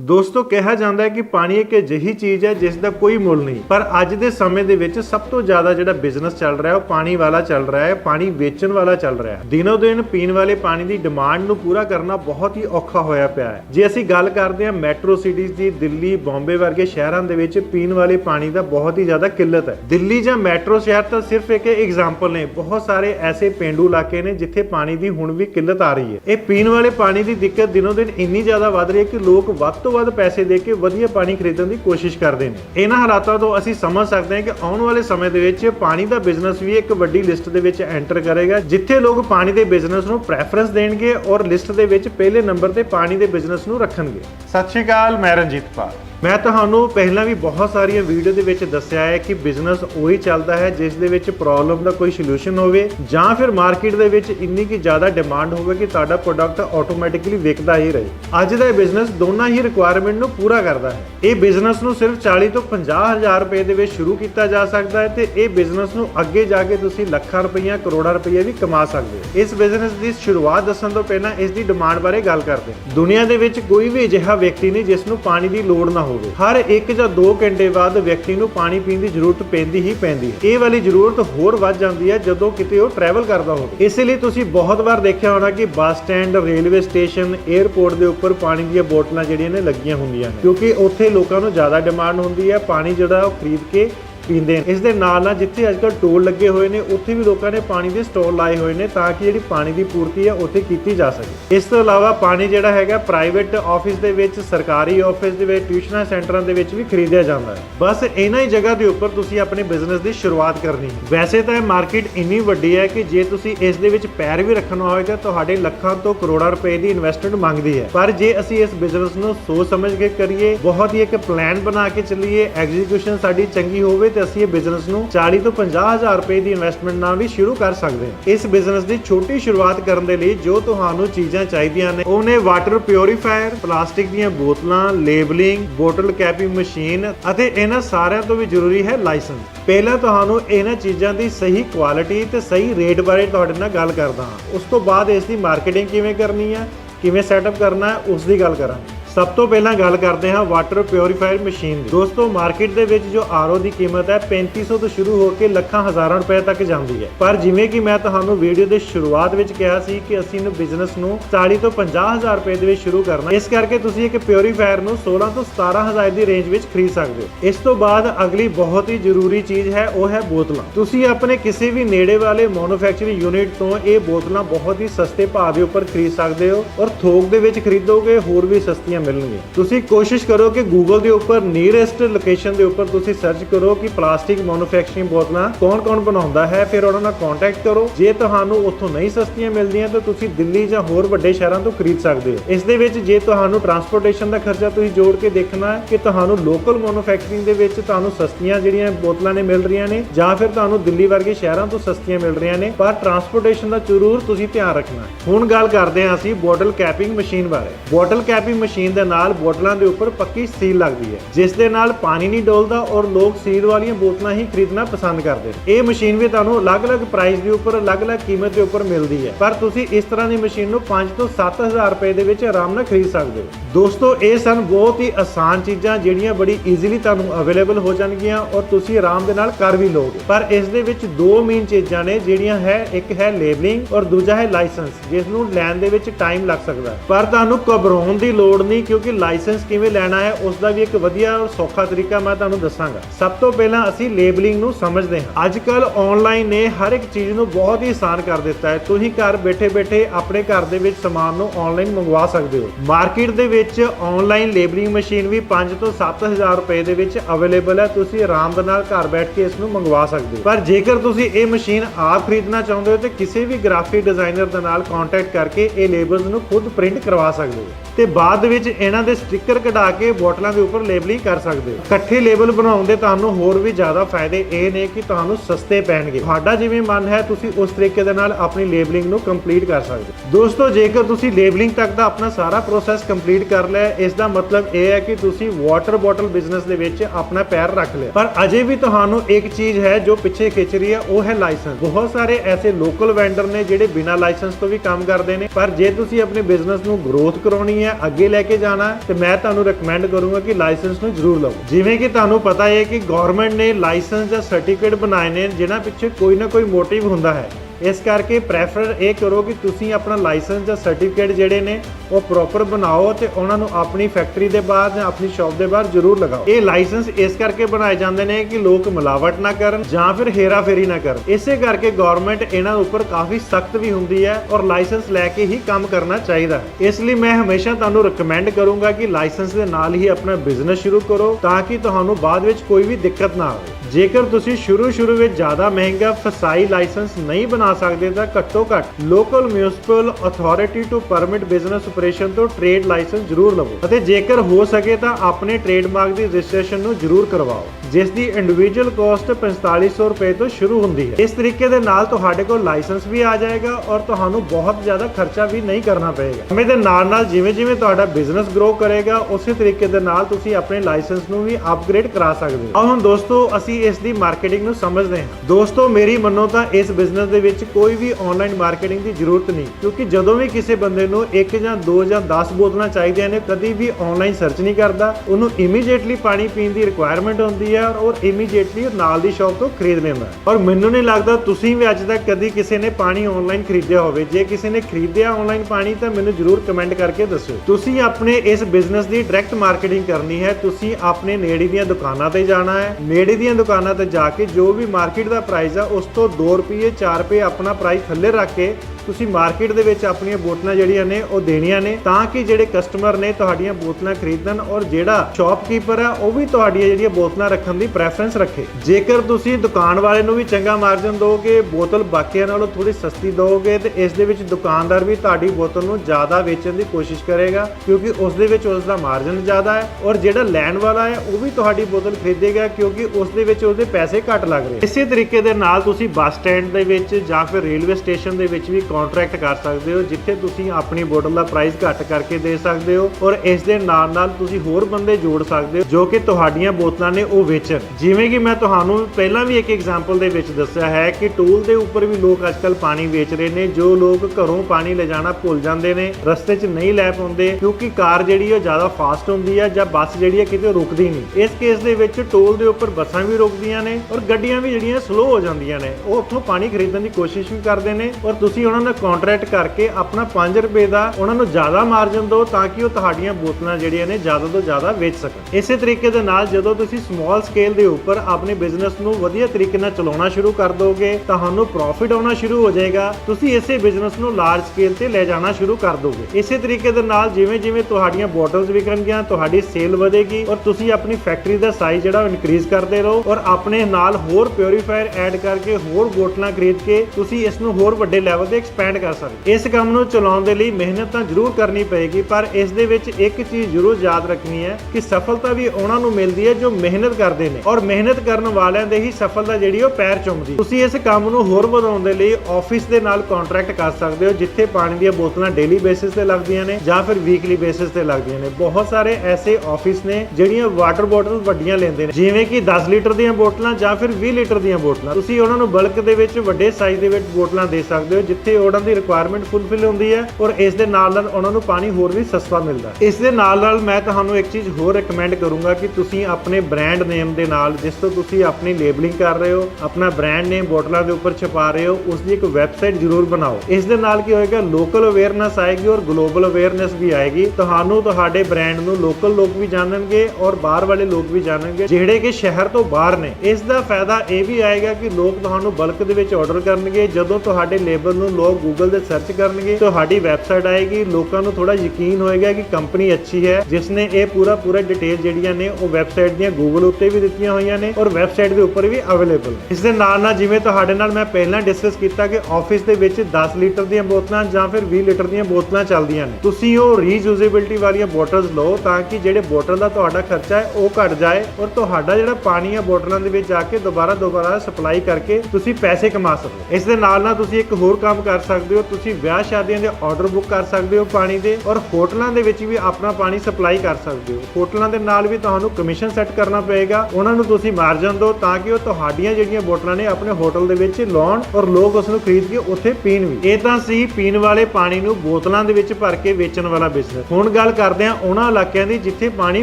ਦੋਸਤੋ, ਕਿਹਾ ਜਾਂਦਾ ਹੈ ਕਿ ਪਾਣੀ ਇੱਕ ਅਜਿਹੀ ਚੀਜ਼ ਹੈ ਜਿਸ ਦਾ ਕੋਈ ਮੁੱਲ ਨਹੀਂ। ਪਰ ਅੱਜ ਦੇ ਸਮੇਂ ਦੇ ਵਿੱਚ ਸਭ ਤੋਂ ਜ਼ਿਆਦਾ ਜਿਹੜਾ ਬਿਜ਼ਨਸ ਚੱਲ ਰਿਹਾ ਹੈ, ਉਹ ਪਾਣੀ ਵਾਲਾ ਚੱਲ ਰਿਹਾ ਹੈ, ਪਾਣੀ ਵੇਚਣ ਵਾਲਾ ਚੱਲ ਰਿਹਾ ਹੈ। ਦਿਨੋ ਦਿਨ ਪੀਣ ਵਾਲੇ ਪਾਣੀ ਦੀ ਡਿਮਾਂਡ ਨੂੰ ਪੂਰਾ ਕਰਨਾ ਬਹੁਤ ਹੀ ਔਖਾ ਹੋਇਆ ਪਿਆ ਹੈ। ਜੇ ਅਸੀਂ ਗੱਲ ਕਰਦੇ ਹਾਂ ਮੈਟਰੋ ਸਿਟੀਜ਼ ਦੀ, ਦਿੱਲੀ ਬੰਬੇ ਵਰਗੇ ਸ਼ਹਿਰਾਂ ਦੇ ਵਿੱਚ ਪੀਣ ਵਾਲੇ ਪਾਣੀ ਦਾ ਬਹੁਤ ਹੀ ਜ਼ਿਆਦਾ ਕਿੱਲਤ ਹੈ। ਦਿੱਲੀ ਜਾਂ ਮੈਟਰੋ ਸ਼ਹਿਰ ਤਾਂ ਸਿਰਫ ਇੱਕ ਐਗਜ਼ਾਮਪਲ ਨੇ। ਬਹੁਤ ਸਾਰੇ ਐਸੇ ਪਿੰਡੂ ਇਲਾਕੇ ਨੇ ਜਿੱਥੇ ਪਾਣੀ ਦੀ ਹੁਣ ਵੀ ਕਿੱਲਤ ਆ ਰਹੀ ਹੈ। ਇਹ ਪੀਣ ਵਾਲੇ ਪਾਣੀ ਦੀ ਦਿੱਕਤ ਦਿਨੋ ਦਿਨ ਇੰਨੀ ਜ਼ਿਆਦਾ ਵੱਧ ਰਹੀ ਹੈ ਕਿ ਲੋਕ ਵੱਧ ਤੋਂ ਵੱਧ ਪੈਸੇ ਦੇ ਕੇ ਵਧੀਆ ਪਾਣੀ ਖਰੀਦਣ ਦੀ ਕੋਸ਼ਿਸ਼ ਕਰਦੇ ਨੇ। ਇਹਨਾਂ ਹਾਲਾਤਾਂ ਤੋਂ ਅਸੀਂ ਸਮਝ ਸਕਦੇ ਹਾਂ ਕਿ ਆਉਣ ਵਾਲੇ ਸਮੇਂ ਦੇ ਵਿੱਚ ਪਾਣੀ ਦਾ ਬਿਜ਼ਨਸ ਵੀ ਇੱਕ ਵੱਡੀ ਲਿਸਟ ਦੇ ਵਿੱਚ ਐਂਟਰ ਕਰੇਗਾ, ਜਿੱਥੇ ਲੋਕ ਪਾਣੀ ਦੇ ਬਿਜ਼ਨਸ ਨੂੰ ਪ੍ਰੈਫਰੈਂਸ ਦੇਣਗੇ ਔਰ ਲਿਸਟ ਦੇ ਵਿੱਚ ਪਹਿਲੇ ਨੰਬਰ ਤੇ ਪਾਣੀ ਦੇ ਬਿਜ਼ਨਸ ਨੂੰ ਰੱਖਣਗੇ। ਸਤਿ ਸ਼੍ਰੀ ਅਕਾਲ, ਮੈਂ ਰਣਜੀਤ ਪਾਲ। ਮੈਂ ਤੁਹਾਨੂੰ ਪਹਿਲਾਂ ਵੀ ਬਹੁਤ ਸਾਰੀਆਂ ਵੀਡੀਓ ਦੇ ਵਿੱਚ ਦੱਸਿਆ ਹੈ ਕਿ ਬਿਜ਼ਨਸ ਉਹੀ ਚੱਲਦਾ ਹੈ, ਜਿਸ ਦੇ ਵਿੱਚ ਪ੍ਰੋਬਲਮ ਦਾ ਕੋਈ ਸੋਲੂਸ਼ਨ ਹੋਵੇ ਜਾਂ ਫਿਰ ਮਾਰਕੀਟ ਦੇ ਵਿੱਚ ਇੰਨੀ ਕਿ ਜ਼ਿਆਦਾ ਡਿਮਾਂਡ ਹੋਵੇ ਕਿ ਤੁਹਾਡਾ ਪ੍ਰੋਡਕਟ ਆਟੋਮੈਟਿਕਲੀ ਵਿਕਦਾ ਹੀ ਰਹੇ। ਅੱਜ ਦਾ ਇਹ ਬਿਜ਼ਨਸ ਦੋਨਾਂ ਹੀ ਰਿਕੁਆਇਰਮੈਂਟ ਨੂੰ ਪੂਰਾ ਕਰਦਾ ਹੈ। ਇਹ ਬਿਜ਼ਨਸ ਨੂੰ ਸਿਰਫ 40 ਤੋਂ 50 ਹਜ਼ਾਰ ਰੁਪਏ ਦੇ ਵਿੱਚ ਸ਼ੁਰੂ ਕੀਤਾ ਜਾ ਸਕਦਾ ਹੈ ਤੇ ਇਹ ਬਿਜ਼ਨਸ ਨੂੰ ਅੱਗੇ ਜਾ ਕੇ ਤੁਸੀਂ ਲੱਖਾਂ ਰੁਪਈਆ, ਕਰੋੜਾਂ ਰੁਪਈਆ ਵੀ ਕਮਾ ਸਕਦੇ ਹੋ। ਇਸ ਬਿਜ਼ਨਸ ਦੀ ਸ਼ੁਰੂਆਤ ਦੱਸਣ ਤੋਂ ਪਹਿਲਾਂ ਇਸ ਦੀ ਡਿਮਾਂਡ ਬਾਰੇ ਗੱਲ ਕਰਦੇ ਹਾਂ। ਦੁਨੀਆ ਦੇ ਵਿੱਚ ਕੋਈ ਵੀ ਅਜਿਹਾ ਵਿਅਕਤੀ ਨਹੀਂ ਜਿਸ ਨੂੰ ਪਾਣੀ ਦੀ ਲੋੜ ਨਾ ਹੋਵੇ ਹਰ 1 ਜਾਂ 2 ਘੰਟੇ ਬਾਅਦ ਵਿਅਕਤੀ ਨੂੰ ਪਾਣੀ ਪੀਣ ਦੀ ਜ਼ਰੂਰਤ ਪੈਂਦੀ ਹੀ ਪੈਂਦੀ ਹੈ। ਇਹ ਵਾਲੀ ਜ਼ਰੂਰਤ ਹੋਰ ਵੱਧ ਜਾਂਦੀ ਹੈ ਜਦੋਂ ਕਿਤੇ ਉਹ ਟਰੈਵਲ ਕਰਦਾ ਹੋਵੇ। ਇਸ ਲਈ ਤੁਸੀਂ ਬਹੁਤ ਵਾਰ ਦੇਖਿਆ ਹੋਣਾ ਕਿ bus stand, railway station airport ਦੇ ਉੱਪਰ ਪਾਣੀ ਦੀਆਂ ਬੋਤਲਾਂ ਜਿਹੜੀਆਂ ਨੇ ਲੱਗੀਆਂ ਹੁੰਦੀਆਂ ਨੇ। ਕਿਉਂਕਿ ਉੱਥੇ ਲੋਕਾਂ ਨੂੰ ਜ਼ਿਆਦਾ ਡਿਮਾਂਡ ਹੁੰਦੀ ਹੈ। ਪਾਣੀ ਜਿਹੜਾ ਉਹ ਖਰੀਦ ਕੇ ਪੀਂਦੇ ਨੇ। ਇਸ ਦੇ ਨਾਲ ਨਾਲ ਜਿੱਥੇ ਅੱਜਕੱਲ ਟੋਲ ਲੱਗੇ ਹੋਏ ਨੇ, ਉੱਥੇ ਵੀ ਲੋਕਾਂ ਨੇ ਪਾਣੀ ਦੇ ਸਟੋਰ ਲਾਏ ਹੋਏ ਨੇ ਤਾਂ ਕਿ ਜਿਹੜੀ ਪਾਣੀ ਦੀ ਪੂਰਤੀ ਹੈ ਉੱਥੇ ਕੀਤੀ ਜਾ ਸਕੇ। ਇਸ ਤੋਂ ਇਲਾਵਾ ਪਾਣੀ ਜਿਹੜਾ ਹੈਗਾ ਪ੍ਰਾਈਵੇਟ ਆਫਿਸ ਦੇ ਵਿੱਚ, ਸਰਕਾਰੀ ਆਫਿਸ ਦੇ ਵਿੱਚ, ਟਿਊਸ਼ਨਾਂ ਸੈਂਟਰਾਂ ਦੇ ਵਿੱਚ ਵੀ ਖਰੀਦਿਆ ਜਾਂਦਾ ਹੈ। ਬਸ ਇਹਨਾਂ ਹੀ ਜਗ੍ਹਾ ਦੇ ਉੱਪਰ ਤੁਸੀਂ ਆਪਣੇ ਬਿਜ਼ਨਸ ਦੀ ਸ਼ੁਰੂਆਤ ਕਰਨੀ ਹੈ। ਵੈਸੇ ਤਾਂ ਇਹ ਮਾਰਕੀਟ ਇੰਨੀ ਵੱਡੀ ਹੈ ਕਿ ਜੇ ਤੁਸੀਂ ਇਸ ਦੇ ਵਿੱਚ ਪੈਰ ਵੀ ਰੱਖਣਾ ਹੋਵੇਗਾ ਤੁਹਾਡੇ ਲੱਖਾਂ ਤੋਂ ਕਰੋੜਾਂ ਰੁਪਏ ਦੀ ਇਨਵੈਸਟਮੈਂਟ ਮੰਗਦੀ ਹੈ। ਪਰ ਜੇ ਅਸੀਂ ਇਸ ਬਿਜ਼ਨਸ ਨੂੰ ਸੋਚ ਸਮਝ ਕੇ ਕਰੀਏ, ਬਹੁਤ ਹੀ ਇੱਕ ਪਲਾਨ ਬਣਾ ਕੇ ਚੱਲੀਏ ਐਗਜ਼ੀਕਿਊਸ਼ਨ ਸਾਡੀ ਚੰਗੀ ਹੋਵੇ ਤੇ ਅਸੀਂ ਇਹ ਬਿਜ਼ਨਸ ਨੂੰ 40 ਤੋਂ 50 ਰੁਪਏ ਦੀ ਇਨਵੈਸਟਮੈਂਟ ਨਾਲ ਵੀ ਸ਼ੁਰੂ ਕਰ ਸਕਦੇ ਹਾਂ। ਇਸ ਬਿਜ਼ਨਸ ਦੀ ਛੋਟੀ ਸ਼ੁਰੂਆਤ ਕਰਨ ਦੇ ਲਈ ਜੋ ਤੁਹਾਨੂੰ ਚੀਜ਼ਾਂ ਚਾਹੀਦੀਆਂ ਨੇ ਉਹ ਨੇ ਵਾਟਰ ਪਿਉਰੀਫਾਇਰ ਪਲਾਸਟਿਕ ਦੀਆਂ ਬੋਤਲਾਂ ਲੇਬਲਿੰਗ ਬੋਟਲ ਕੈਪਿੰਗ ਮਸ਼ੀਨ ਅਤੇ ਇਹਨਾਂ ਸਾਰਿਆਂ ਤੋਂ ਵੀ ਜ਼ਰੂਰੀ ਹੈ ਲਾਇਸੈਂਸ ਪਹਿਲਾਂ ਤੁਹਾਨੂੰ ਇਹਨਾਂ ਚੀਜ਼ਾਂ ਦੀ ਸਹੀ ਕੁਆਲਿਟੀ ਤੇ ਸਹੀ ਰੇਟ ਬਾਰੇ ਤੁਹਾਡੇ ਨਾਲ ਗੱਲ ਕਰਦਾ ਹਾਂ। ਉਸ ਤੋਂ ਬਾਅਦ ਇਸ ਦੀ ਮਾਰਕੀਟਿੰਗ ਕਿਵੇਂ ਕਰਨੀ ਹੈ, ਕਿਵੇਂ ਸੈਟਅਪ ਕਰਨਾ ਹੈ, ਉਸ ਦੀ ਗੱਲ ਕਰਾਂਗੇ। ਸਭ ਤੋਂ ਪਹਿਲਾਂ ਗੱਲ ਕਰਦੇ ਹਾਂ ਵਾਟਰ ਪਿਉਰੀਫਾਇਰ ਮਸ਼ੀਨ ਦੀ। ਦੋਸਤੋ ਮਾਰਕੀਟ ਦੇ ਵਿੱਚ ਜੋ ਆਰਓ ਦੀ ਕੀਮਤ ਹੈ 3500 ਤੋਂ ਸ਼ੁਰੂ ਹੋ ਕੇ ਲੱਖਾਂ ਹਜ਼ਾਰਾਂ ਰੁਪਏ ਤੱਕ ਜਾਂਦੀ ਹੈ। ਪਰ ਜਿਵੇਂ ਕਿ ਮੈਂ ਤੁਹਾਨੂੰ ਵੀਡੀਓ ਦੇ ਸ਼ੁਰੂਆਤ ਵਿੱਚ ਕਿਹਾ ਸੀ ਕਿ ਅਸੀਂ ਨੂੰ ਬਿਜ਼ਨਸ ਨੂੰ 40 ਤੋਂ 50000 ਰੁਪਏ ਦੇ ਵਿੱਚ ਸ਼ੁਰੂ ਕਰਨਾ ਇਸ ਕਰਕੇ ਤੁਸੀਂ ਇੱਕ ਪਿਉਰੀਫਾਇਰ ਨੂੰ 16 ਤੋਂ 17000 ਦੀ ਰੇਂਜ ਵਿੱਚ ਖਰੀਦ ਸਕਦੇ ਹੋ। ਇਸ ਤੋਂ ਬਾਅਦ ਅਗਲੀ ਬਹੁਤ ਹੀ ਜ਼ਰੂਰੀ ਚੀਜ਼ ਹੈ, ਉਹ ਹੈ ਬੋਤਲਾਂ। ਤੁਸੀਂ ਆਪਣੇ ਕਿਸੇ ਵੀ ਨੇੜੇ ਵਾਲੇ ਮੈਨੂਫੈਕਚਰਿੰਗ ਯੂਨਿਟ ਤੋਂ ਇਹ ਬੋਤਲਾਂ ਬਹੁਤ ਹੀ ਸਸਤੇ ਭਾਅ ਦੇ ਉੱਪਰ ਖਰੀਦ ਸਕਦੇ ਹੋ ਔਰ ਥੋਕ ਦੇ ਵਿੱਚ ਖਰੀਦੋਗੇ ਹੋਰ ਵੀ ਸਸਤੀਆਂ ਮਿਲਣਗੇ। ਤੁਸੀਂ ਕੋਸ਼ਿਸ਼ ਕਰੋ ਕਿ ਗੂਗਲ ਦੇ ਉੱਪਰ ਨੀਅਰੈਸਟ ਲੋਕੇਸ਼ਨ ਦੇ ਉੱਪਰ ਤੁਸੀਂ ਸਰਚ ਕਰੋ ਕਿ ਪਲਾਸਟਿਕ ਮੈਨੂਫੈਕਚਰਿੰਗ ਬੋਤਲਾਂ ਕੌਣ-ਕੌਣ ਬਣਾਉਂਦਾ ਹੈ, ਫਿਰ ਉਹਨਾਂ ਨਾਲ ਕੰਟੈਕਟ ਕਰੋ। ਜੇ ਤੁਹਾਨੂੰ ਉੱਥੋਂ ਨਹੀਂ ਸਸਤੀਆਂ ਮਿਲਦੀਆਂ ਤਾਂ ਤੁਸੀਂ ਦਿੱਲੀ ਜਾਂ ਹੋਰ ਵੱਡੇ ਸ਼ਹਿਰਾਂ ਤੋਂ ਖਰੀਦ ਸਕਦੇ ਹੋ। ਇਸ ਦੇ ਵਿੱਚ ਜੇ ਤੁਹਾਨੂੰ ਟਰਾਂਸਪੋਰਟੇਸ਼ਨ ਦਾ ਖਰਚਾ ਤੁਸੀਂ ਜੋੜ ਕੇ ਦੇਖਣਾ ਹੈ ਕਿ ਤੁਹਾਨੂੰ ਲੋਕਲ ਮੈਨੂਫੈਕਚਰਿੰਗ ਦੇ ਵਿੱਚ ਤੁਹਾਨੂੰ ਸਸਤੀਆਂ ਜਿਹੜੀਆਂ ਬੋਤਲਾਂ ਨੇ ਮਿਲ ਰਹੀਆਂ ਨੇ ਜਾਂ ਫਿਰ ਤੁਹਾਨੂੰ ਦਿੱਲੀ ਵਰਗੇ ਸ਼ਹਿਰਾਂ ਤੋਂ ਸਸਤੀਆਂ ਮਿਲ ਰਹੀਆਂ ਨੇ, ਪਰ ਟਰਾਂਸਪੋਰਟੇਸ਼ਨ ਦਾ ਜ਼ਰੂਰ ਤੁਸੀਂ ਧਿਆਨ ਰੱਖਣਾ ਹੁਣ ਗੱਲ ਕਰਦੇ ਹਾਂ ਅਸੀਂ ਬੋਟਲ ਕੈਪਿੰਗ ਮਸ਼ੀਨ ਬਾਰੇ। ਬੋਟਲ ਕੈਪਿੰਗ ਮਸ਼ੀਨ ਦੇ ਨਾਲ ਬੋਤਲਾਂ ਦੇ ਉੱਪਰ ਪੱਕੀ ਸੀਲ ਲੱਗਦੀ ਹੈ, ਜਿਸ ਦੇ ਨਾਲ ਪਾਣੀ ਨਹੀਂ ਡੋਲਦਾ ਔਰ ਲੋਕ ਸੀਲ ਵਾਲੀਆਂ ਬੋਤਲਾਂ ਹੀ ਖਰੀਦਣਾ ਪਸੰਦ ਕਰਦੇ ਨੇ। ਇਹ ਮਸ਼ੀਨ ਵੀ ਤੁਹਾਨੂੰ ਅਲੱਗ-ਅਲੱਗ ਪ੍ਰਾਈਸ ਦੇ ਉੱਪਰ, ਅਲੱਗ-ਅਲੱਗ ਕੀਮਤ ਦੇ ਉੱਪਰ ਮਿਲਦੀ ਹੈ। ਪਰ ਤੁਸੀਂ ਇਸ ਤਰ੍ਹਾਂ ਦੀ ਮਸ਼ੀਨ ਨੂੰ 5 ਤੋਂ 7000 ਰੁਪਏ ਦੇ ਵਿੱਚ ਆਰਾਮ ਨਾਲ ਖਰੀਦ ਸਕਦੇ ਹੋ। ਦੋਸਤੋ, ਇਹ ਸਨ ਬਹੁਤ ਹੀ ਆਸਾਨ ਚੀਜ਼ਾਂ, ਜਿਹੜੀਆਂ ਬੜੀ ਈਜ਼ੀਲੀ ਤੁਹਾਨੂੰ ਅਵੇਲੇਬਲ ਹੋ ਜਾਣਗੀਆਂ ਔਰ ਤੁਸੀਂ ਆਰਾਮ ਦੇ ਨਾਲ ਕਰ ਵੀ ਲਓਗੇ। ਪਰ ਇਸ ਦੇ ਵਿੱਚ ਦੋ ਮੇਨ ਚੀਜ਼ਾਂ ਨੇ, ਜਿਹੜੀਆਂ ਹੈ, ਇੱਕ ਹੈ ਲੇਬਲਿੰਗ ਔਰ ਦੂਜਾ ਹੈ ਲਾਇਸੈਂਸ ਜਿਸ ਨੂੰ ਲੈਣ ਦੇ ਵਿੱਚ ਟਾਈਮ ਲੱਗ ਸਕਦਾ ਪਰ ਤੁਹਾਨੂੰ ਘਬਰਾਉਣ ਦੀ ਲੋੜ ਨਹੀਂ ਕਿਉਂਕਿ ਲਾਇਸੈਂਸ ਕਿਵੇਂ ਲੈਣਾ ਹੈ ਉਸ ਦਾ ਵੀ ਇੱਕ ਵਧੀਆ ਔਰ ਸੌਖਾ ਤਰੀਕਾ ਮੈਂ ਤੁਹਾਨੂੰ ਦੱਸਾਂਗਾ। ਸਭ ਤੋਂ ਪਹਿਲਾਂ ਅਸੀਂ ਲੇਬਲਿੰਗ ਨੂੰ ਸਮਝਦੇ ਹਾਂ। ਅੱਜ ਕੱਲ ਆਨਲਾਈਨ ਨੇ ਹਰ ਇੱਕ ਚੀਜ਼ ਨੂੰ ਬਹੁਤ ਹੀ ਆਸਾਨ ਕਰ ਦਿੱਤਾ ਹੈ। ਤੁਸੀਂ ਘਰ ਬੈਠੇ-ਬੈਠੇ ਆਪਣੇ ਘਰ ਦੇ ਵਿੱਚ ਸਮਾਨ ਨੂੰ ਆਨਲਾਈਨ ਮੰਗਵਾ ਸਕਦੇ ਹੋ। ਮਾਰਕੀਟ ਦੇ ਵਿੱਚ ਆਨਲਾਈਨ ਲੇਬਲਿੰਗ ਮਸ਼ੀਨ ਵੀ 5 ਤੋਂ 7000 ਰੁਪਏ ਦੇ ਵਿੱਚ ਅਵੇਲੇਬਲ ਹੈ। ਤੁਸੀਂ ਆਰਾਮ ਦੇ ਨਾਲ ਘਰ ਬੈਠ ਕੇ ਇਸ ਨੂੰ ਮੰਗਵਾ ਸਕਦੇ ਹੋ। ਪਰ ਜੇਕਰ ਤੁਸੀਂ ਇਹ ਮਸ਼ੀਨ ਆਪ ਖਰੀਦਣਾ ਚਾਹੁੰਦੇ ਹੋ ਤੇ ਕਿਸੇ ਵੀ ਗ੍ਰਾਫਿਕ ਡਿਜ਼ਾਈਨਰ ਦੇ ਨਾਲ ਕੰਟੈਕਟ ਕਰਕੇ ਇਹ ਲੇਬਲਸ ਨੂੰ ਖੁਦ ਪ੍ਰਿੰਟ ਕਰਵਾ ਸਕਦੇ ਹੋ। ਤੇ ਬਾਅਦ ਵਿੱਚ ਇਹਨਾਂ ਦੇ ਸਟicker ਕਢਾ ਕੇ ਬੋਟਲਾਂ ਦੇ ਉੱਪਰ ਲੇਬਲਿੰਗ ਕਰ ਸਕਦੇ ਹੋ। ਇਕੱਠੇ ਲੇਬਲ ਬਣਾਉਣ ਦੇ ਤੁਹਾਨੂੰ ਹੋਰ ਵੀ ਜ਼ਿਆਦਾ ਫਾਇਦੇ ਇਹ ਨੇ ਕਿ ਤੁਹਾਨੂੰ ਸਸਤੇ ਪੈਣਗੇ। ਤੁਹਾਡਾ ਜਿਵੇਂ ਮਨ ਹੈ, ਤੁਸੀਂ ਉਸ ਤਰੀਕੇ ਦੇ ਨਾਲ ਆਪਣੀ ਲੇਬਲਿੰਗ ਨੂੰ ਕੰਪਲੀਟ ਕਰ ਸਕਦੇ ਹੋ। ਦੋਸਤੋ, ਜੇਕਰ ਤੁਸੀਂ ਲੇਬਲਿੰਗ ਤੱਕ ਦਾ ਆਪਣਾ ਸਾਰਾ ਪ੍ਰੋਸੈਸ ਕੰਪਲੀਟ ਕਰ ਲਿਆ, ਇਸ ਦਾ ਮਤਲਬ ਇਹ ਹੈ ਕਿ ਤੁਸੀਂ ਵਾਟਰ ਬੋਟਲ ਬਿਜ਼ਨਸ ਦੇ ਵਿੱਚ ਆਪਣਾ ਪੈਰ ਰੱਖ ਲਿਆ। ਪਰ ਅਜੇ ਵੀ ਤੁਹਾਨੂੰ ਇੱਕ ਚੀਜ਼ ਹੈ ਜੋ ਪਿੱਛੇ ਖਿੱਚ ਰਹੀ ਹੈ, ਉਹ ਹੈ ਲਾਇਸੈਂਸ ਬਹੁਤ ਸਾਰੇ ਐਸੇ ਲੋਕਲ ਵੈਂਡਰ ਨੇ ਜਿਹੜੇ ਬਿਨਾਂ ਲਾਇਸੈਂਸ ਤੋਂ ਵੀ ਕੰਮ ਕਰਦੇ ਨੇ। ਪਰ ਜੇ ਤੁਸੀਂ ਆਪਣੇ ਬਿਜ਼ਨਸ ਨੂੰ ਗਰੋਥ ਕਰਾਉਣੀ ਹੈ, ਅੱਗੇ ਲੈ ਕੇ ਕੇ ਜਾਣਾ ਤੇ ਮੈਂ ਤੁਹਾਨੂੰ ਰეკਮੈਂਡ ਕਰੂੰਗਾ ਕਿ ਲਾਇਸੈਂਸ ਨੂੰ ਜ਼ਰੂਰ ਲਓ ਜਿਵੇਂ ਕਿ ਤੁਹਾਨੂੰ ਪਤਾ ਹੈ ਕਿ ਗਵਰਨਮੈਂਟ ਨੇ ਲਾਇਸੈਂਸ ਜਾਂ ਸਰਟੀਫਿਕੇਟ ਬਣਾਏ ਨੇ ਜਿਹਨਾਂ ਪਿੱਛੇ ਕੋਈ ਨਾ ਕੋਈ ਮੋਟਿਵ ਹੁੰਦਾ ਹੈ। ਇਸ ਕਰਕੇ ਪ੍ਰੈਫਰ ਇਹ ਕਰੋ ਕਿ ਤੁਸੀਂ ਆਪਣਾ ਲਾਇਸੈਂਸ ਜਾਂ ਸਰਟੀਫਿਕੇਟ ਜਿਹੜੇ ਨੇ, ਉਹ ਪ੍ਰੋਪਰ ਬਣਾਓ ਤੇ ਉਹਨਾਂ ਨੂੰ ਆਪਣੀ ਫੈਕਟਰੀ ਦੇ ਬਾਹਰ ਜਾਂ ਆਪਣੀ ਸ਼ਾਪ ਦੇ ਬਾਹਰ ਜ਼ਰੂਰ ਲਗਾਓ। ਇਹ ਲਾਇਸੈਂਸ ਇਸ ਕਰਕੇ ਬਣਾਏ ਜਾਂਦੇ ਨੇ ਕਿ ਲੋਕ ਮਿਲਾਵਟ ਨਾ ਕਰਨ ਜਾਂ ਫਿਰ ਹੇਰਾਫੇਰੀ ਨਾ ਕਰਨ। ਇਸੇ ਕਰਕੇ ਗਵਰਨਮੈਂਟ ਇਹਨਾਂ ਉੱਪਰ ਕਾਫੀ ਸਖਤ ਵੀ ਹੁੰਦੀ ਹੈ ਔਰ ਲਾਇਸੈਂਸ ਲੈ ਕੇ ਹੀ ਕੰਮ ਕਰਨਾ ਚਾਹੀਦਾ ਇਸ ਲਈ ਮੈਂ ਹਮੇਸ਼ਾ ਤੁਹਾਨੂੰ ਰეკਮੈਂਡ ਕਰੂੰਗਾ ਕਿ ਲਾਇਸੈਂਸ ਦੇ ਨਾਲ ਹੀ ਆਪਣਾ ਬਿਜ਼ਨਸ ਸ਼ੁਰੂ ਕਰੋ ਤਾਂ ਕਿ ਤੁਹਾਨੂੰ ਬਾਅਦ ਵਿੱਚ ਕੋਈ ਵੀ ਦਿੱਕਤ ਨਾ ਆਵੇ। ਜੇਕਰ ਤੁਸੀਂ ਸ਼ੁਰੂ ਸ਼ੁਰੂ ਵਿੱਚ ਜ਼ਿਆਦਾ ਮਹਿੰਗਾ ਫਸਾਈ ਲਾਇਸੈਂਸ ਨਹੀਂ ਬਣਾ ਸਕਦੇ ਤਾਂ ਘੱਟੋ ਘੱਟ local municipal authority to permit business operation ਤੋਂ ਟ੍ਰੇਡ ਲਾਇਸੈਂਸ ਜ਼ਰੂਰ ਲਵੋ ਅਤੇ ਜੇਕਰ ਹੋ ਸਕੇ ਤਾਂ ਆਪਣੇ ਟ੍ਰੇਡਮਾਰਕ ਦੀ ਰਜਿਸਟ੍ਰੇਸ਼ਨ ਨੂੰ ਜ਼ਰੂਰ ਕਰਵਾਓ। ਜਿਸ ਦੀ ਇੰਡੀਵਿਜੂਅਲ ਕਾਸਟ 4500 ਰੁਪਏ ਤੋਂ ਸ਼ੁਰੂ ਹੁੰਦੀ ਹੈ। ਇਸ ਤਰੀਕੇ ਦੇ ਨਾਲ ਤੁਹਾਡੇ ਕੋਲ ਲਾਇਸੈਂਸ ਵੀ ਆ ਜਾਏਗਾ ਔਰ ਤੁਹਾਨੂੰ ਬਹੁਤ ਜ਼ਿਆਦਾ ਖਰਚਾ ਵੀ ਨਹੀਂ ਕਰਨਾ ਪਏਗਾ। ਸਮੇਂ ਦੇ ਨਾਲ ਨਾਲ ਜਿਵੇਂ ਜਿਵੇਂ ਤੁਹਾਡਾ ਬਿਜ਼ਨਸ ਗਰੋ ਕਰੇਗਾ, ਉਸੇ ਤਰੀਕੇ ਦੇ ਨਾਲ ਤੁਸੀਂ ਆਪਣੇ ਲਾਇਸੈਂਸ ਨੂੰ ਵੀ ਅਪਗ੍ਰੇਡ ਕਰਾ ਸਕਦੇ ਹੋ। ਆਓ ਹੁਣ ਦੋਸਤੋ, ਅਸੀਂ ਇਸ ਦੀ ਮਾਰਕੀਟਿੰਗ ਨੂੰ ਸਮਝਦੇ ਹਾਂ। ਦੋਸਤੋ, ਮੇਰੀ ਮੰਨੋ ਤਾਂ ਇਸ ਬਿਜ਼ਨਸ ਦੇ ਵਿੱਚ ਕੋਈ ਵੀ ਆਨਲਾਈਨ ਮਾਰਕੀਟਿੰਗ ਦੀ ਜ਼ਰੂਰਤ ਨਹੀਂ, ਕਿਉਂਕਿ ਜਦੋਂ ਵੀ ਕਿਸੇ ਬੰਦੇ ਨੂੰ ਇੱਕ ਜਾਂ ਦੋ ਜਾਂ 10 ਬੋਤਲਾਂ ਚਾਹੀਦੀਆਂ ਨੇ, ਕਦੀ ਵੀ ਆਨਲਾਈਨ ਸਰਚ ਨਹੀਂ ਕਰਦਾ। ਉਹਨੂੰ ਇਮੀਡੀਏਟਲੀ ਪਾਣੀ ਪੀਣ ਦੀ ਰਿਕੁਆਇਰਮੈਂਟ ਹੁੰਦੀ ਹੈ ਔਰ ਇਮੀਡੀਏਟਲੀ ਨਾਲ ਦੀ ਸ਼ਾਪ ਤੋਂ ਖਰੀਦ ਲੈਂਦਾ। ਔਰ ਮੈਨੂੰ ਨਹੀਂ ਲੱਗਦਾ ਤੁਸੀਂ ਵੀ ਅੱਜ ਤੱਕ ਕਦੀ ਕਿਸੇ ਨੇ ਪਾਣੀ ਆਨਲਾਈਨ ਖਰੀਦਿਆ ਹੋਵੇ। ਜੇ ਕਿਸੇ ਨੇ ਖਰੀਦਿਆ ਆਨਲਾਈਨ ਪਾਣੀ ਤਾਂ ਮੈਨੂੰ ਜਰੂਰ ਕਮੈਂਟ ਕਰਕੇ ਦੱਸਿਓ। ਤੁਸੀਂ ਆਪਣੇ ਇਸ ਬਿਜ਼ਨਸ ਦੀ ਡਾਇਰੈਕਟ ਮਾਰਕੀਟਿੰਗ ਕਰਨੀ ਹੈ। ਤੁਸੀਂ ਆਪਣੇ ਨੇੜੇ ਦੀਆਂ ਦੁਕਾਨਾਂ ਤੇ ਜਾਣਾ ਹੈ। ਨੇੜੇ ਦੀਆਂ ਦੁਕਾਨਾਂ ਤੇ ਜਾ ਕੇ ਜੋ ਵੀ ਮਾਰਕੀਟ ਦਾ ਪ੍ਰਾਈਸ ਆ, ਉਸ ਤੋਂ 2 ਰੁਪਏ 4 ਰੁਪਏ ਆਪਣਾ ਪ੍ਰਾਈਸ ਥੱਲੇ ਰੱਖ ਕੇ ਤੁਸੀਂ ਮਾਰਕੀਟ ਦੇ ਵਿੱਚ ਆਪਣੀਆਂ ਬੋਤਲਾਂ ਜਿਹੜੀਆਂ ਨੇ ਉਹ ਦੇਣੀਆਂ ਨੇ, ਤਾਂ ਕਿ ਜਿਹੜੇ ਕਸਟਮਰ ਨੇ ਤੁਹਾਡੀਆਂ ਬੋਤਲਾਂ ਖਰੀਦਣ ਔਰ ਜਿਹੜਾ ਸ਼ਾਪਕੀਪਰ ਆ, ਉਹ ਵੀ ਤੁਹਾਡੀਆਂ ਜਿਹੜੀਆਂ ਬੋਤਲਾਂ ਰੱਖਣ ਦੀ ਪ੍ਰੈਫਰੈਂਸ ਰੱਖੇ। ਜੇਕਰ ਤੁਸੀਂ ਦੁਕਾਨ ਵਾਲੇ ਨੂੰ ਵੀ ਚੰਗਾ ਮਾਰਜਨ ਦੋਗੇ, ਬੋਤਲ ਬਾਕੀਆਂ ਨਾਲੋਂ ਥੋੜੀ ਸਸਤੀ ਦੋਗੇ, ਤੇ ਇਸ ਦੇ ਵਿੱਚ ਦੁਕਾਨਦਾਰ ਵੀ ਤੁਹਾਡੀ ਬੋਤਲ ਨੂੰ ਜ਼ਿਆਦਾ ਵੇਚਣ ਦੀ ਕੋਸ਼ਿਸ਼ ਕਰੇਗਾ, ਕਿਉਂਕਿ ਉਸ ਦੇ ਵਿੱਚ ਉਸ ਦਾ ਮਾਰਜਨ ਜ਼ਿਆਦਾ ਹੈ ਔਰ ਜਿਹੜਾ ਲੈਣ ਵਾਲਾ ਹੈ, ਉਹ ਵੀ ਤੁਹਾਡੀ ਬੋਤਲ ਖਰੀਦੇਗਾ, ਕਿਉਂਕਿ ਉਸ ਦੇ ਵਿੱਚ ਉਹਦੇ ਪੈਸੇ ਘੱਟ ਲੱਗ ਰਹੇ। ਇਸੇ ਤਰੀਕੇ ਦੇ ਨਾਲ ਤੁਸੀਂ ਬੱਸ ਸਟੈਂਡ ਦੇ ਵਿੱਚ ਜਾਂ ਫਿਰ ਰੇਲਵੇ ਸਟੇਸ਼ਨ ਦੇ ਵਿੱਚ ਵੀ ਕੰਟਰੈਕਟ ਕਰ ਸਕਦੇ ਹੋ, ਜਿੱਥੇ ਤੁਸੀਂ ਆਪਣੀ ਬੋਟਲ ਦਾ ਪ੍ਰਾਈਸ ਘੱਟ ਕਰਕੇ ਦੇ ਸਕਦੇ ਹੋ ਔਰ ਇਸ ਦੇ ਨਾਲ ਨਾਲ ਤੁਸੀਂ ਹੋਰ ਬੰਦੇ ਜੋੜ ਸਕਦੇ ਹੋ ਜੋ ਕਿ ਤੁਹਾਡੀਆਂ ਬੋਤਲਾਂ ਨੇ ਉਹ ਵੇਚਣ ਜਿਵੇਂ ਕਿ ਮੈਂ ਤੁਹਾਨੂੰ ਪਹਿਲਾਂ ਵੀ ਇੱਕ ਐਗਜ਼ਾਮਪਲ ਦੇ ਵਿੱਚ ਦੱਸਿਆ ਹੈ ਕਿ ਟੂਲ ਦੇ ਉੱਪਰ ਵੀ ਲੋਕ ਅੱਜਕੱਲ ਪਾਣੀ ਵੇਚ ਰਹੇ ਨੇ, ਜੋ ਲੋਕ ਘਰੋਂ ਪਾਣੀ ਲਿਜਾਣਾ ਭੁੱਲ ਜਾਂਦੇ ਨੇ, ਰਸਤੇ 'ਚ ਨਹੀਂ ਲੈ ਪਾਉਂਦੇ ਕਿਉਂਕਿ ਕਾਰ ਜਿਹੜੀ ਉਹ ਜ਼ਿਆਦਾ ਫਾਸਟ ਹੁੰਦੀ ਹੈ ਜਾਂ ਬੱਸ ਜਿਹੜੀ ਹੈ ਕਿਤੇ ਰੁਕਦੀ ਨਹੀਂ। ਇਸ ਕੇਸ ਦੇ ਵਿੱਚ ਟੋਲ ਦੇ ਉੱਪਰ ਬੱਸਾਂ ਵੀ ਰੁਕਦੀਆਂ ਨੇ ਔਰ ਗੱਡੀਆਂ ਵੀ ਜਿਹੜੀਆਂ ਸਲੋ ਹੋ ਜਾਂਦੀਆਂ ਨੇ, ਉਹ ਉੱਥੋਂ ਪਾਣੀ ਖਰੀਦਣ ਦੀ ਕੋਸ਼ਿਸ਼ ਵੀ ਕਰਦੇ ਨੇ ਔਰ ਤੁਸੀਂ ਉਹਨਾਂ ਨਾਲ ਕੰਟਰੈਕਟ ਕਰਕੇ ਆਪਣਾ 5 ਰੁਪਏ ਦਾ ਉਹਨਾਂ ਨੂੰ ਜ਼ਿਆਦਾ ਮਾਰਜਨ ਦਿਓ ਤਾਂ ਕਿ ਉਹ ਤੁਹਾਡੀਆਂ ਬੋਤਲਾਂ ਜਿਹੜੀਆਂ ਨੇ ਜ਼ਿਆਦਾ ਤੋਂ ਜ਼ਿਆਦਾ ਵੇਚ ਸਕਣ। ਇਸੇ ਤਰੀਕੇ ਦੇ ਨਾਲ ਜਦੋਂ ਤੁਸੀਂ ਸਮਾਲ ਸਕੇਲ ਦੇ ਉੱਪਰ ਆਪਣੇ ਬਿਜ਼ਨਸ ਨੂੰ ਵਧੀਆ ਤਰੀਕੇ ਨਾਲ ਚਲਾਉਣਾ ਸ਼ੁਰੂ ਕਰ ਦੋਗੇ, ਤੁਹਾਨੂੰ ਪ੍ਰੋਫਿਟ ਆਉਣਾ ਸ਼ੁਰੂ ਹੋ ਜਾਏਗਾ। ਤੁਸੀਂ ਇਸੇ ਬਿਜ਼ਨਸ ਨੂੰ ਲਾਰਜ ਸਕੇਲ ਤੇ ਲੈ ਜਾਣਾ ਸ਼ੁਰੂ ਕਰ ਦੋਗੇ। ਇਸੇ ਤਰੀਕੇ ਦੇ ਨਾਲ ਜਿਵੇਂ ਜਿਵੇਂ ਤੁਹਾਡੀਆਂ ਬੋਟਲਸ ਵਿਕਣਗੀਆਂ ਤੁਹਾਡੀ ਸੇਲ ਵਧੇਗੀ ਔਰ ਤੁਸੀਂ ਆਪਣੀ ਫੈਕਟਰੀ ਦਾ ਸਾਈਜ਼ ਜਿਹੜਾ ਇਨਕਰੀਜ਼ ਕਰਦੇ ਰਹੋ ਔਰ ਆਪਣੇ ਨਾਲ ਹੋਰ ਪਿਉਰੀਫਾਇਰ ਐਡ ਕਰਕੇ ਹੋਰ ਬੋਤਲਾਂ ਖਰੀਦ ਕੇ ਤੁਸੀਂ ਇਸ ਨੂੰ ਹੋਰ ਵੱਡੇ ਲੈਵਲ ਤੇ ਐਕਸਪੈਂਡ ਕਰ ਸਕਦੇ। ਇਸ ਕੰਮ ਨੂੰ ਚਲਾਉਣ ਦੇ ਲਈ ਮਿਹਨਤ ਤਾਂ ਜ਼ਰੂਰ ਕਰਨੀ ਪਏਗੀ, ਪਰ ਇਸ ਦੇ ਵਿੱਚ ਇੱਕ ਚੀਜ਼ ਜ਼ਰੂਰ ਯਾਦ ਰੱਖਣੀ ਹੈ ਕਿ ਸਫਲਤਾ ਵੀ ਉਹਨਾਂ ਨੂੰ ਮਿਲਦੀ ਹੈ ਜੋ ਮਿਹਨਤ ਕਰਦੇ ਨੇ। ਔਰ ਮਿਹਨਤ ਕਰਨ ਵਾਲਿਆਂ ਦੇ ਹੀ ਸਫਲਤਾ ਜਿਹੜੀ ਉਹ ਪੈਰ ਚੁੰਮਦੀ। ਤੁਸੀਂ ਇਸ ਕੰਮ ਨੂੰ ਹੋਰ ਵਧਾਉਣ ਦੇ ਲਈ ਆਫਿਸ ਦੇ ਨਾਲ ਕੰਟਰੈਕਟ ਕਰ ਸਕਦੇ ਹੋ, ਜਿੱਥੇ ਪਾਣੀ ਦੀਆਂ ਬੋਤਲਾਂ ਡੇਲੀ ਬੇਸਿਸ ਤੇ ਲੱਗਦੀਆਂ ਨੇ ਜਾਂ ਫਿਰ ਵੀਕਲੀ ਬੇਸਿਸ ਤੇ ਲੱਗਦੀਆਂ ਨੇ। ਬਹੁਤ ਸਾਰੇ ਐਸੇ ਆਫਿਸ ਨੇ ਜਿਹੜੀਆਂ ਵਾਟਰ ਬੋਟਲ ਵੱਡੀਆਂ ਲੈਂਦੇ ਨੇ, ਜਿਵੇਂ ਕਿ 10 ਲੀਟਰ ਦੀਆਂ ਬੋਤਲਾਂ ਜਾਂ ਫਿਰ 20 ਲੀਟਰ ਦੀਆਂ ਬੋਤਲਾਂ। ਤੁਸੀਂ ਉਹਨਾਂ ਨੂੰ ਬਲਕ ਦੇ ਵਿੱਚ ਵੱਡੇ ਸਾਈਜ਼ ਦੇ ਵਿੱਚ ਬੋਤਲਾਂ ਦੇ ਸਕਦੇ ਹੋ, ਜਿੱਥੇ ਉਹਨਾਂ ਦੀ ਰਿਕੁਆਇਰਮੈਂਟ ਫੁੱਲਫਿਲ ਹੁੰਦੀ ਹੈ ਔਰ ਇਸ ਦੇ ਨਾਲ ਨਾਲ ਉਹਨਾਂ ਨੂੰ ਪਾਣੀ ਹੋਰ ਵੀ ਸਸਤਾ ਮਿਲਦਾ ਹੈ। ਇਸ ਦੇ ਨਾਲ ਨਾਲ ਮੈਂ ਤੁਹਾਨੂੰ ਇੱਕ ਚੀਜ਼ ਹੋਰ ਰეკਮੈਂਡ ਕਰੂੰਗਾ ਕਿ ਤੁਸੀਂ ਆਪਣੇ ਬ੍ਰਾਂਡ ਨੇਮ ਦੇ ਨਾਲ, ਜਿਸ ਤੋਂ ਤੁਸੀਂ ਆਪਣੀ ਲੇਬਲਿੰਗ ਕਰ ਰਹੇ ਹੋ, ਆਪਣਾ ਬ੍ਰਾਂਡ ਨੇਮ ਬੋਤਲਾਂ ਦੇ ਉੱਪਰ ਛਪਾ ਰਹੇ ਹੋ, ਉਸ ਦੀ ਇੱਕ ਵੈਬਸਾਈਟ ਜ਼ਰੂਰ ਬਣਾਓ। ਇਸ ਦੇ ਨਾਲ ਕੀ ਹੋਏਗਾ ਲੋਕਲ ਅਵੇਅਰਨੈਸ ਆਏਗੀ ਔਰ ਗਲੋਬਲ ਅਵੇਅਰਨੈਸ ਵੀ ਆਏਗੀ। ਤੁਹਾਨੂੰ ਤੁਹਾਡੇ ਬ੍ਰਾਂਡ ਨੂੰ ਲੋਕਲ ਲੋਕ ਵੀ ਜਾਣਨਗੇ ਔਰ ਬਾਹਰ ਵਾਲੇ ਲੋਕ ਵੀ ਜਾਣਨਗੇ, ਜਿਹੜੇ ਕਿ ਸ਼ਹਿਰ ਤੋਂ ਬਾਹਰ ਨੇ। ਇਸ ਦਾ ਫਾਇਦਾ ਇਹ ਵੀ ਆਏਗਾ ਕਿ ਲੋਕ ਤੁਹਾਨੂੰ ਬਲਕ ਦੇ ਵਿੱਚ ਆਰਡਰ ਕਰਨਗੇ। ਜਦੋਂ ਤੁਹਾਡੇ ਲੇਬਲ ਨੂੰ ਲੋਕ ਗੂਗਲ ਤੇ ਸਰਚ ਕਰਨਗੇ ਤੁਹਾਡੀ ਵੈਬਸਾਈਟ ਆਏਗੀ। ਲੋਕਾਂ ਨੂੰ ਥੋੜਾ ਯਕੀਨ ਹੋਏਗਾ ਕਿ ਕੰਪਨੀ ਅੱਛੀ ਹੈ ਜਿਸ ਨੇ ਇਹ ਪੂਰਾ ਪੂਰਾ ਡਿਟੇਲ ਜਿਹੜੀਆਂ ਨੇ, ਉਹ ਵੈਬਸਾਈਟ ਦੀਆਂ ਗੂਗਲ ਉੱਤੇ ਵੀ ਦਿੱਤੀਆਂ ਹੋਈਆਂ ਨੇ ਔਰ ਵੈਬਸਾਈਟ ਦੇ ਉੱਪਰ ਵੀ ਅਵੇਲੇਬਲ ਇਸ ਦੇ ਨਾਲ ਨਾਲ ਜਿਵੇਂ ਤੁਹਾਡੇ ਨਾਲ ਮੈਂ ਪਹਿਲਾਂ ਡਿਸਕਸ ਕੀਤਾ ਕਿ ਆਫਿਸ ਦੇ ਵਿੱਚ 10 ਲੀਟਰ ਦੀਆਂ ਬੋਤਲਾਂ ਜਾਂ ਫਿਰ 20 ਲੀਟਰ ਦੀਆਂ ਬੋਤਲਾਂ ਚੱਲਦੀਆਂ ਨੇ। ਤੁਸੀਂ ਉਹ ਰੀਯੂਜ਼ੇਬਿਲਟੀ ਵਾਲੀਆਂ ਬੋਟਲਸ ਲਓ ਤਾਂ ਕਿ ਜਿਹੜੇ ਬੋਟਲ ਦਾ ਤੁਹਾਡਾ ਖਰਚਾ ਹੈ, ਉਹ ਘਟ ਜਾਏ ਔਰ ਤੁਹਾਡਾ ਜਿਹੜਾ ਪਾਣੀ ਹੈ ਬੋਟਲਾਂ ਦੇ ਵਿੱਚ ਜਾ ਕੇ ਦੁਬਾਰਾ ਦੁਬਾਰਾ ਸਪਲਾਈ ਕਰਕੇ ਤੁਸੀਂ ਪੈਸੇ ਕਮਾ ਸਕੋ। ਇਸ ਦੇ ਨਾਲ ਨਾਲ ਤੁਸੀਂ ਇੱਕ ਹੋਰ ਕੰਮ ਕਰ ਕਰ ਸਕਦੇ ਹੋ, ਤੁਸੀਂ ਵਿਆਹ ਸ਼ਾਦੀਆਂ ਦੇ ਆਰਡਰ ਬੁੱਕ ਕਰ ਸਕਦੇ ਹੋ ਪਾਣੀ ਦੇ ਔਰ ਹੋਟਲਾਂ ਦੇ ਵਿੱਚ ਵੀ ਆਪਣਾ ਪਾਣੀ ਸਪਲਾਈ ਕਰ ਸਕਦੇ ਹੋ। ਹੋਟਲਾਂ ਦੇ ਨਾਲ ਵੀ ਤੁਹਾਨੂੰ ਕਮਿਸ਼ਨ ਸੈੱਟ ਕਰਨਾ ਪਏਗਾ, ਉਹਨਾਂ ਨੂੰ ਤੁਸੀਂ ਮਾਰਜਨ ਦਿਓ ਤਾਂ ਕਿ ਉਹ ਤੁਹਾਡੀਆਂ ਜਿਹੜੀਆਂ ਬੋਤਲਾਂ ਨੇ ਆਪਣੇ ਹੋਟਲ ਦੇ ਵਿੱਚ ਲਾਉਣ ਔਰ ਲੋਕ ਉਸ ਨੂੰ ਖਰੀਦ ਕੇ ਉੱਥੇ ਪੀਣ ਵੀ। ਇਹ ਤਾਂ ਸੀ ਪੀਣ ਵਾਲੇ ਪਾਣੀ ਨੂੰ ਬੋਤਲਾਂ ਦੇ ਵਿੱਚ ਭਰ ਕੇ ਵੇਚਣ ਵਾਲਾ ਬਿਜ਼ਨਸ ਹੁਣ ਗੱਲ ਕਰਦੇ ਹਾਂ ਉਹਨਾਂ ਇਲਾਕਿਆਂ ਦੀ ਜਿੱਥੇ ਪਾਣੀ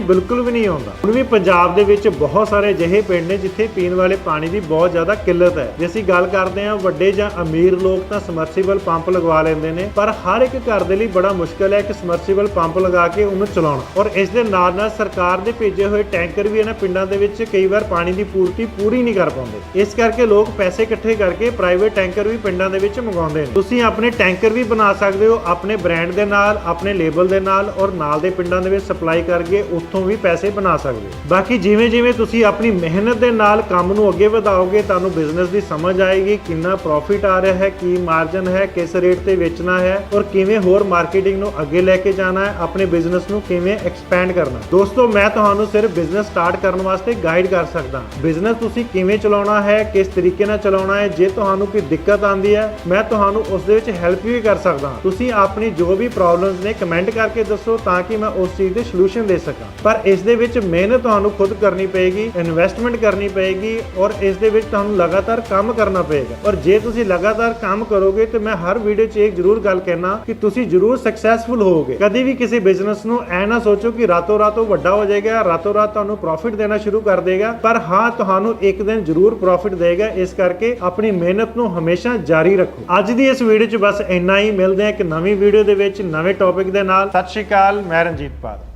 ਬਿਲਕੁਲ ਵੀ ਨਹੀਂ ਆਉਂਦਾ। ਹੁਣ ਵੀ ਪੰਜਾਬ ਦੇ ਵਿੱਚ ਬਹੁਤ ਸਾਰੇ ਅਜਿਹੇ ਪਿੰਡ ਨੇ ਜਿੱਥੇ ਪੀਣ ਵਾਲੇ ਪਾਣੀ ਦੀ ਬਹੁਤ ਜ਼ਿਆਦਾ ਕਿੱਲਤ ਹੈ। ਜੇ ਅਸੀਂ ਗੱਲ ਕਰਦੇ ਹਾਂ ਵੱਡੇ ਜਾਂ ਅਮੀਰ ਲੋਕ ਤਾਂ ਸਮਰਸੀਬਲ ਪੰਪ ਲਗਵਾ ਲੈਂਦੇ ਨੇ, ਪਰ ਹਰ ਇੱਕ ਘਰ ਦੇ ਲਈ ਬੜਾ ਮੁਸ਼ਕਲ ਹੈ ਕਿ ਸਮਰਸੀਬਲ ਪੰਪ ਲਗਾ ਕੇ ਉਹਨੂੰ ਚਲਾਉਣਾ। ਔਰ ਇਸ ਦੇ ਨਾਲ ਨਾਲ ਸਰਕਾਰ ਦੇ ਭੇਜੇ ਹੋਏ ਟੈਂਕਰ ਵੀ ਇਹਨਾਂ ਪਿੰਡਾਂ ਦੇ ਵਿੱਚ ਕਈ ਵਾਰ ਪਾਣੀ ਦੀ ਪੂਰਤੀ ਪੂਰੀ ਨਹੀਂ ਕਰ ਪਾਉਂਦੇ। ਇਸ ਕਰਕੇ ਲੋਕ ਪੈਸੇ ਇਕੱਠੇ ਕਰਕੇ ਪ੍ਰਾਈਵੇਟ ਟੈਂਕਰ ਵੀ ਪਿੰਡਾਂ ਦੇ ਵਿੱਚ ਮੰਗਾਉਂਦੇ ਨੇ। ਤੁਸੀਂ ਆਪਣੇ ਟੈਂਕਰ ਵੀ ਬਣਾ ਸਕਦੇ ਹੋ ਆਪਣੇ ਬ੍ਰਾਂਡ ਦੇ ਨਾਲ, ਆਪਣੇ ਲੇਬਲ ਦੇ ਨਾਲ ਔਰ ਨਾਲ ਦੇ ਪਿੰਡਾਂ ਦੇ ਵਿੱਚ ਸਪਲਾਈ ਕਰਕੇ ਉੱਥੋਂ ਵੀ ਪੈਸੇ ਬਣਾ ਸਕਦੇ ਹੋ। ਬਾਕੀ ਜਿਵੇਂ ਜਿਵੇਂ ਤੁਸੀਂ ਆਪਣੀ ਮਿਹਨਤ ਦੇ ਨਾਲ ਕੰਮ ਨੂੰ ਅੱਗੇ ਵਧਾਓਗੇ, ਤੁਹਾਨੂੰ ਬਿਜ਼ਨਸ ਦੀ ਸਮਝ ਆਏਗੀ ਕਿੰਨਾ ਪ੍ਰੋਫਿਟ ਆ ਰਿਹਾ ਹੈ, ਕੀ ਮਾਰਜਨ ਹੈ, ਕਿਸ ਰੇਟ ਤੇ ਵੇਚਣਾ ਹੈ ਔਰ ਕਿਵੇਂ ਹੋਰ ਮਾਰਕੀਟਿੰਗ ਨੂੰ ਅੱਗੇ ਲੈ ਕੇ ਜਾਣਾ ਹੈ, ਆਪਣੇ ਬਿਜ਼ਨਸ ਨੂੰ ਕਿਵੇਂ ਐਕਸਪੈਂਡ ਕਰਨਾ ਦੋਸਤੋ, ਮੈਂ ਤੁਹਾਨੂੰ ਸਿਰਫ ਬਿਜ਼ਨਸ ਸਟਾਰਟ ਕਰਨ ਵਾਸਤੇ ਗਾਈਡ ਕਰ ਸਕਦਾ ਬਿਜ਼ਨਸ ਤੁਸੀਂ ਕਿਵੇਂ ਚਲਾਉਣਾ ਹੈ, ਕਿਸ ਤਰੀਕੇ ਨਾਲ ਚਲਾਉਣਾ ਹੈ, ਜੇ ਤੁਹਾਨੂੰ ਕੋਈ ਦਿੱਕਤ ਆਂਦੀ ਹੈ, ਮੈਂ ਤੁਹਾਨੂੰ ਉਸ ਦੇ ਵਿੱਚ ਹੈਲਪ ਵੀ ਕਰ ਸਕਦਾ ਤੁਸੀਂ ਆਪਣੀ ਜੋ ਵੀ ਪ੍ਰੋਬਲਮਸ ਨੇ ਕਮੈਂਟ ਕਰਕੇ ਦੱਸੋ ਤਾਂ ਕਿ ਮੈਂ ਉਸ ਚੀਜ਼ ਦੇ ਸੋਲੂਸ਼ਨ ਦੇ ਸਕਾਂ। ਪਰ ਇਸ ਦੇ ਵਿੱਚ ਮਿਹਨਤ ਤੁਹਾਨੂੰ ਖੁਦ ਕਰਨੀ ਪਏਗੀ ਇਨਵੈਸਟਮੈਂਟ ਕਰਨੀ ਪਏਗੀ ਔਰ ਇਸ ਦੇ ਵਿੱਚ ਤੁਹਾਨੂੰ ਲਗਾਤਾਰ ਕੰਮ ਕਰਨਾ ਪਏਗਾ। ਔਰ ਜੇ ਤੁਸੀਂ ਲਗਾਤਾਰ ਕੰਮ ਕਰੋਗੇ ਤੇ ਮੈਂ ਹਰ ਵੀਡੀਓ 'ਚ ਇੱਕ ਜ਼ਰੂਰ ਗੱਲ ਕਹਿਣਾ ਕਿ ਤੁਸੀਂ ਜ਼ਰੂਰ ਸਕਸੈਸਫੁਲ ਹੋਵੋਗੇ। ਕਦੀ ਵੀ ਕਿਸੇ ਬਿਜ਼ਨਸ ਨੂੰ ਐ ਨਾ ਸੋਚੋ ਕਿ ਰਾਤੋਂ ਰਾਤ ਉਹ ਵੱਡਾ ਹੋ ਜਾਏਗਾ, ਰਾਤੋਂ ਰਾਤ ਤੁਹਾਨੂੰ ਪ੍ਰੋਫਿਟ ਦੇਣਾ ਸ਼ੁਰੂ ਕਰ ਦੇਗਾ, ਪਰ ਹਾਂ, ਤੁਹਾਨੂੰ ਇੱਕ ਦਿਨ ਜ਼ਰੂਰ ਪ੍ਰੋਫਿਟ ਦੇਗਾ, ਇਸ ਕਰਕੇ ਆਪਣੀ ਮਿਹਨਤ ਨੂੰ ਹਮੇਸ਼ਾ ਜਾਰੀ ਰੱਖੋ। ਅੱਜ ਦੀ ਇਸ ਵੀਡੀਓ 'ਚ ਬਸ ਇੰਨਾ ਹੀ। ਮਿਲਦੇ ਹਾਂ ਇੱਕ ਨਵੀਂ ਵੀਡੀਓ ਦੇ ਵਿੱਚ ਨਵੇਂ ਟੌਪਿਕ ਦੇ ਨਾਲ। ਸਤਿ ਸ਼੍ਰੀ ਅਕਾਲ, ਮੈਂ ਰਣਜੀਤ ਪਾਲ।